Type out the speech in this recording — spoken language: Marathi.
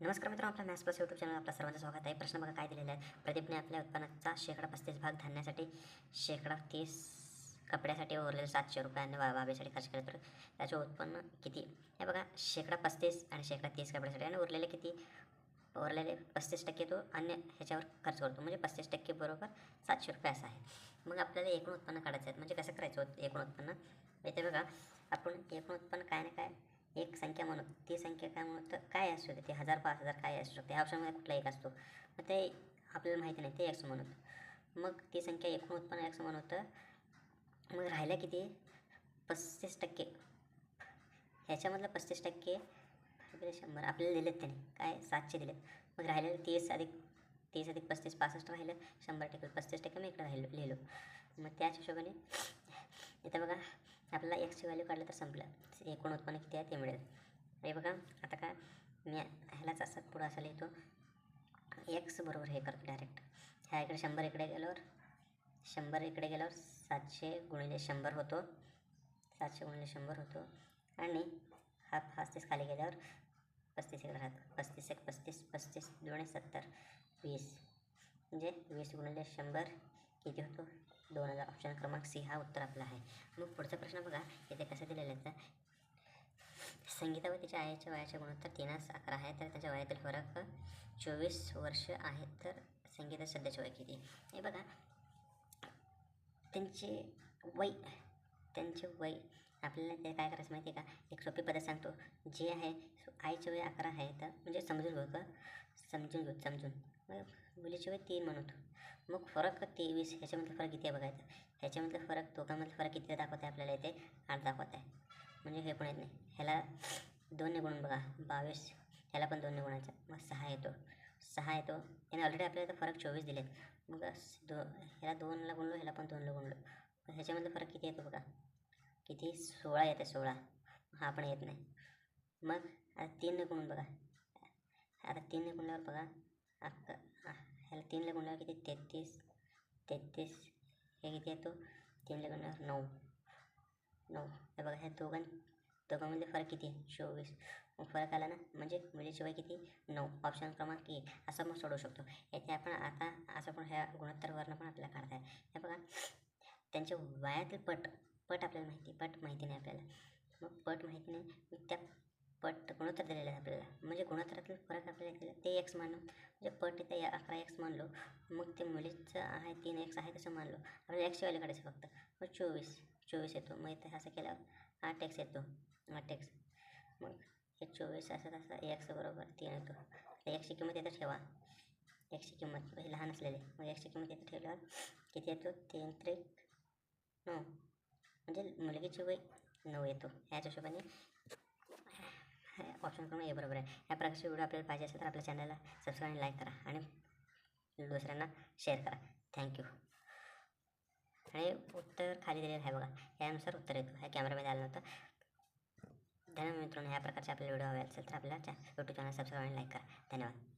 नमस्कार मित्रांनो आपल्या मॅथ्स प्लस यूट्यूब चॅनल आपल्या सर्वांचं स्वागत आहे. प्रश्न बघा काय दिलेला आहे प्रदीपने आपल्या उत्पन्नाचा शेकडा पस्तीस भाग धान्यासाठी शेकडा तीस कपड्यासाठी उरलेले सातशे रुपये आणि वा वाबीसाठी खर्च केले. तर त्याचे उत्पन्न किती? हे बघा शेकडा पस्तीस आणि शेकडा तीस कपड्यासाठी आणि उरलेले किती? उरलेले पस्तीस टक्के तो अन्य ह्याच्यावर खर्च करतो. म्हणजे पस्तीस टक्के बरोबर सातशे रुपये असं आहे. मग आपल्याला एकूण उत्पन्न काढायचं आहे म्हणजे कसं करायचं? होतं एकूण उत्पन्न? इथे बघा आपण एकूण उत्पन्न काय ना काय एक संख्या म्हणत ती संख्या काय म्हणत तर काय असू शकते? ते हजार पाच हजार काय असू शकते? ह्या ऑप्शनमध्ये कुठला एक असतो. मग ते आपल्याला माहिती नाही ते एक्स म्हणत मग ती संख्या एकूण उत्पन्न एक्स म्हणतं मग राहिलं किती? पस्तीस टक्के. ह्याच्यामधलं पस्तीस टक्के शंभर. आपल्याला दिलेत त्याने. काय? सातशे दिलेत. मग राहिलेलं तीस अधिक तीस अधिक पस्तीस पासष्ट राहिलं. शंभर टक्के. पस्तीस टक्के मी इकडे राहिलो लिहिलो. मग त्याच हिशोबाने इथं बघा. आपल्याला एक्सची व्हॅल्यू काढलं तर संपलं. एकूण उत्पन्न किती आहे ते मिळेल. हे बघा आता काय? मी ह्यालाच असं पुढं असं लिहितो. एक्स बरोबर हे करतो डायरेक्ट ह्या इकडे शंभर इकडे गेल्यावर शंभर इकडे गेल्यावर सातशे गुणिले शंभर होतो. सातशे गुणिले शंभर होतो. आणि हा पस्तीस खाली गेल्यावर पस्तीस इकडे राहतो. पस्तीस एक पस्तीस पस्तीस दोन सत्तर वीस. म्हणजे वीस गुणिले शंभर किती होतो? दोन हजार ऑप्शन क्रमांक सी हा उत्तर आपला आहे. मग पुढचा प्रश्न बघा इथे कसं दिलेलं आहे? तर संगीता व तिच्या आईच्या वयाच्या गुणोत्तर तीनास अकरा आहे तर त्याच्या वयातील फरक चोवीस वर्ष आहे तर संगीता सध्याचे वय किती? हे बघा त्यांचे वय त्यांचे वय आपल्याला ते काय करायचं माहिती आहे का? एक सोपी पद्धत सांगतो. जे आहे आईचे वय अकरा आहे तर म्हणजे समजून घेऊ का? समजून घेऊ समजून. मग मुलीचे तीन म्हणतो मग फरक तेवीस ह्याच्यामधला फरक किती आहे बघायचं? ह्याच्यामधला फरक दोघांमधला फरक किती दाखवत आहे आपल्याला इथे? आठ दाखवत आहे म्हणजे हे पण येत नाही. ह्याला दोनने गुणून बघा. बावीस. ह्याला पण दोनने गुणायचं मग सहा येतो. सहा येतो. याने ऑलरेडी आपल्याला फरक चोवीस दिलेत. मग दो ह्याला दोनला गुणलो ह्याला पण दोनला गुणलो. ह्याच्यामधलं ह्याच्यामधला फरक किती येतो बघा? किती? सोळा येते सोळा. हा पण येत नाही. मग आता तीनने गुणून बघा. आता तीनने गुणल्यावर बघा. अक्क ह्याला तीनला गुणल्यावर किती? तेहतीस. तेहतीस. हे किती येतो तीनला गुणल्यावर नऊ. नऊ. हे बघा ह्या दोघां दोघांमध्ये फरक किती आहे? चोवीस. मग फरक आला ना? म्हणजे मुलीशिवाय किती? नऊ. ऑप्शन क्रमांक एक. असं मग सोडवू शकतो. याचे आपण आता असं पण ह्या गुणोत्तरवरनं पण आपल्याला काढता आहे हे बघा. त्यांच्या वयातील पट पट आपल्याला माहिती पट माहिती नाही आपल्याला. मग पट माहिती नाही. त्या पट गुणोत्तर दिलेलं आहे आपल्याला? म्हणजे गुणोत्तरातील फरक आपल्याला ते एक्स मानलो. म्हणजे पट इथं या अकरा एक्स मानलो. मग ते मुलीचं आहे तीन एक्स आहे तसं मानलो. आपल्याला एक्सची व्हॅल्यू काढायचं फक्त. मग चोवीस. चोवीस येतो. मग इथे असं केल्यावर आठ एक्स येतो. आठ एक्स मग हे चोवीस असं तसं एक्स बरोबर तीन येतो. तर एक्सची किंमत येतं ठेवा. एक्सची किंमत हे लहान असलेले. मग एक्सची किंमत येतं ठेवल्यावर किती येतो? तीन त्रिक नऊ. म्हणजे मुलगीची वय नऊ येतो. ह्याच हिशोबाने ऑप्शन करून हे बरोबर आहे. या प्रकारचे व्हिडिओ आपल्याला पाहिजे असेल तर आपल्या चॅनलला सबस्क्राईब आणि लाईक करा आणि दुसऱ्यांना शेअर करा. थँक्यू आणि उत्तर खाली दिलेलं आहे बघा. यानुसार उत्तर येतो. ह्या कॅमेरामध्ये आलं नव्हतं. धन्यवाद मित्रांनो. ह्या प्रकारचे आपल्याला व्हिडिओ हवे असेल तर आपल्या यूट्यूब चॅनल सबस्क्राईब आणि लाईक करा. धन्यवाद.